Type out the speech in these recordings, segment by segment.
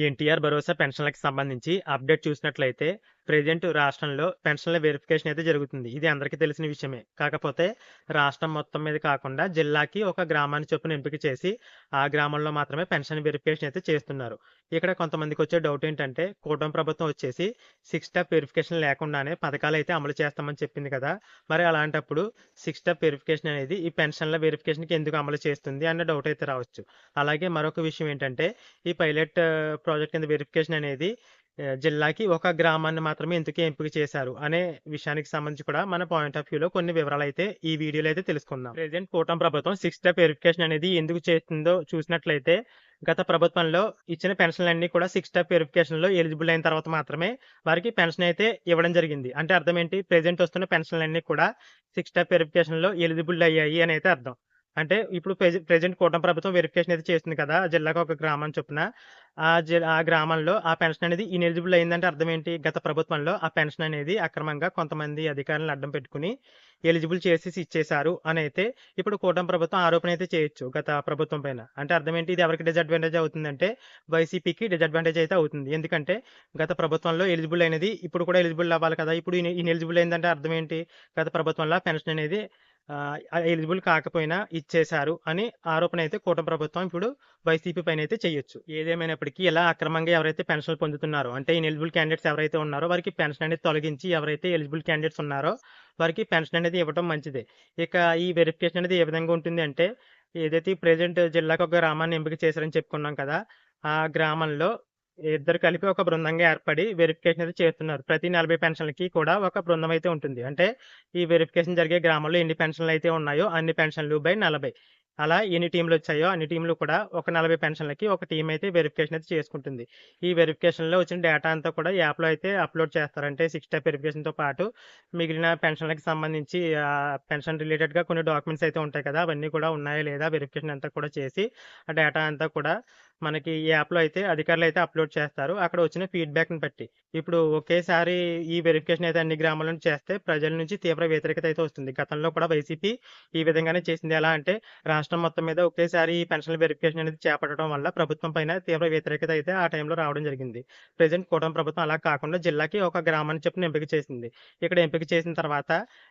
ఎన్టీఆర్ భరోసా పెన్షన్లకు సంబంధించి అప్డేట్ చూసినట్లయితే ప్రజెంట్ రాష్ట్రంలో పెన్షన్‌ల వెరిఫికేషన్ అయితే జరుగుతుంది. ఇది అందరికీ తెలిసిన విషయమే. కాకపోతే రాష్ట్రం మొత్తం మీద కాకుండా జిల్లాకి ఒక గ్రామాన్ని చొప్పున ఎంపిక చేసి, ఆ గ్రామంలో మాత్రమే పెన్షన్ వెరిఫికేషన్ అయితే చేస్తున్నారు. ఇక్కడ కొంతమందికి వచ్చే డౌట్ ఏంటంటే కూటమి ప్రభుత్వం వచ్చేసి సిక్స్ స్టెప్ వెరిఫికేషన్ లేకుండానే పథకాలు అయితే అమలు చేస్తామని చెప్పింది కదా! మరి అలాంటప్పుడు సిక్స్ స్టెప్ వెరిఫికేషన్ అనేది ఈ పెన్షన్‌ల వెరిఫికేషన్‌కి ఎందుకు అమలు చేస్తుంది అన్న డౌట్ అయితే రావచ్చు. అలాగే మరొక విషయం ఏంటంటే ఈ పైలట్ ప్రాజెక్ట్ కింద వెరిఫికేషన్ అనేది జిల్లాకి ఒక గ్రామాన్ని మాత్రమే ఎందుకు ఎంపిక చేశారు అనే విషయానికి సంబంధించి కూడా మన పాయింట్ ఆఫ్ వ్యూలో కొన్ని వివరాలు అయితే ఈ వీడియోలో అయితే తెలుసుకుందాం. ప్రెజెంట్ కూటమి ప్రభుత్వం సిక్స్ స్టెప్ వెరిఫికేషన్ అనేది ఎందుకు చేస్తుందో చూసినట్లయితే గత ప్రభుత్వంలో ఇచ్చిన పెన్షన్‌లన్నీ కూడా సిక్స్ స్టెప్ వెరిఫికేషన్‌లో ఎలిజిబుల్ అయిన తర్వాత మాత్రమే వారికి పెన్షన్ అయితే ఇవ్వడం జరిగింది. అంటే అర్థం ఏంటి? ప్రెజెంట్ వస్తున్న పెన్షన్‌లన్నీ కూడా సిక్స్ స్టెప్ వెరిఫికేషన్‌లో ఎలిజిబుల్ అయ్యాయి అని అయితే అర్థం. అంటే ఇప్పుడు ప్రెజె ప్రెజెంట్ కూటమి ప్రభుత్వం వెరిఫికేషన్ అయితే చేస్తుంది కదా! జిల్లాకు ఒక గ్రామం చొప్పున. ఆ జి ఆ గ్రామంలో ఆ పెన్షన్ అనేది ఇనెలిజిబుల్ అయిందంటే అర్థం ఏంటి? గత ప్రభుత్వంలో ఆ పెన్షన్ అనేది అక్రమంగా కొంతమంది అధికారులను అడ్డం పెట్టుకొని ఎలిజిబుల్ చేసి ఇచ్చేశారు అని అయితే ఇప్పుడు కూటమి ప్రభుత్వం ఆరోపణ అయితే చేయొచ్చు గత ప్రభుత్వం పైన. అంటే అర్థం ఏంటి? ఇది ఎవరికి డిసడ్వాంటేజ్ అవుతుందంటే వైసీపీకి డిసడ్వాంటేజ్ అయితే అవుతుంది. ఎందుకంటే గత ప్రభుత్వంలో ఎలిజిబుల్ అయినది ఇప్పుడు కూడా ఎలిజిబుల్ అవ్వాలి కదా! ఇప్పుడు ఇన్ ఇనెలిజిబుల్ అయిందంటే అర్థం ఏంటి? గత ప్రభుత్వంలో పెన్షన్ అనేది ఎలిజిబుల్ కాకపోయినా ఇచ్చేశారు అని ఆరోపణ అయితే కూటమి ప్రభుత్వం ఇప్పుడు వైసీపీ పైన అయితే చేయొచ్చు. ఏదేమైనప్పటికీ ఇలా అక్రమంగా ఎవరైతే పెన్షన్‌లు పొందుతున్నారో అంటే ఇనెలిజిబుల్ క్యాండిడేట్స్ ఎవరైతే ఉన్నారో వారికి పెన్షన్ అనేది తొలగించి ఎవరైతే ఎలిజిబుల్ క్యాండిడేట్స్ ఉన్నారో వారికి పెన్షన్ అనేది ఇవ్వటం మంచిదే. ఇక ఈ వెరిఫికేషన్ అనేది ఏ విధంగా ఉంటుంది అంటే ఏదైతే ప్రెజెంట్ జిల్లాకు ఒక గ్రామాన్ని ఎంపిక చేశారని చెప్పుకున్నాం కదా! ఆ గ్రామంలో ఇద్దరు కలిపి ఒక బృందంగా ఏర్పడి వెరిఫికేషన్ అయితే చేస్తున్నారు. ప్రతి 40 పెన్షన్‌లకి కూడా ఒక బృందం అయితే ఉంటుంది. అంటే ఈ వెరిఫికేషన్ జరిగే గ్రామంలో ఎన్ని పెన్షన్‌లు అయితే ఉన్నాయో అన్ని పెన్షన్‌లు బై 40 అలా ఎన్ని టీంలు వచ్చాయో అన్ని టీంలు కూడా ఒక 40 పెన్షన్‌లకి ఒక టీం అయితే వెరిఫికేషన్ అయితే చేసుకుంటుంది. ఈ వెరిఫికేషన్‌లో వచ్చిన డేటా అంతా కూడా యాప్‌లో అయితే అప్‌లోడ్ చేస్తారు. అంటే సిక్స్ స్టెప్ వెరిఫికేషన్‌తో పాటు మిగిలిన పెన్షన్‌లకి సంబంధించి పెన్షన్ రిలేటెడ్‌గా కొన్ని డాక్యుమెంట్స్ అయితే ఉంటాయి కదా! అవన్నీ కూడా ఉన్నాయా లేదా వెరిఫికేషన్ అంతా కూడా చేసి ఆ డేటా అంతా కూడా మనకి ఈ యాప్‌లో అయితే అధికారులు అయితే అప్‌లోడ్ చేస్తారు. అక్కడ వచ్చిన ఫీడ్‌బ్యాక్‌ని బట్టి. ఇప్పుడు ఒకేసారి ఈ వెరిఫికేషన్ అయితే అన్ని గ్రామాల్లోను చేస్తే ప్రజల నుంచి తీవ్ర వ్యతిరేకత అయితే వస్తుంది. గతంలో కూడా వైసీపీ ఈ విధంగానే చేసింది. ఎలా అంటే రాష్ట్రం మొత్తం మీద ఒకేసారి ఈ పెన్షన్‌ల వెరిఫికేషన్ అనేది చేపట్టడం వల్ల ప్రభుత్వం పైన తీవ్ర వ్యతిరేకత అయితే ఆ టైంలో రావడం జరిగింది. ప్రజెంట్ కూటమి ప్రభుత్వం అలా కాకుండా జిల్లాకి ఒక గ్రామాన్ని చెప్పిన ఎంపిక చేసింది. ఇక్కడ ఎంపిక చేసిన తర్వాత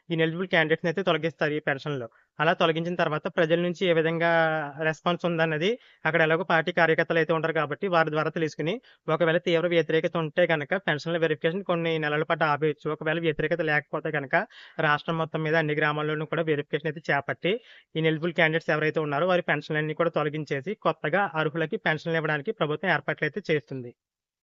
ఇనెలిజిబుల్ క్యాండిడేట్స్‌ని అయితే తొలగిస్తారు ఈ పెన్షన్‌లో. అలా తొలగించిన తర్వాత ప్రజల నుంచి ఏ విధంగా రెస్పాన్స్ ఉందన్నది అక్కడ ఎలాగో పార్టీ కార్యకర్తలు అయితే ఉంటారు కాబట్టి వారి ద్వారా తెలుసుకుని ఒకవేళ తీవ్ర వ్యతిరేకత ఉంటే గనక పెన్షన్‌ల వెరిఫికేషన్ కొన్ని నెలల పాటు ఆపేయచ్చు ఒకవేళ వ్యతిరేకత లేకపోతే కనుక రాష్ట్రం మొత్తం మీద అన్ని గ్రామాల్లోనూ కూడా వెరిఫికేషన్ అయితే చేపట్టి ఇనెలిజిబుల్ క్యాండిడేట్స్ ఎవరైతే ఉన్నారో వారి పెన్షన్‌లన్నీ కూడా తొలగించేసి కొత్తగా అర్హులకి పెన్షన్‌లు ఇవ్వడానికి ప్రభుత్వం ఏర్పాట్లు అయితే చేస్తుంది.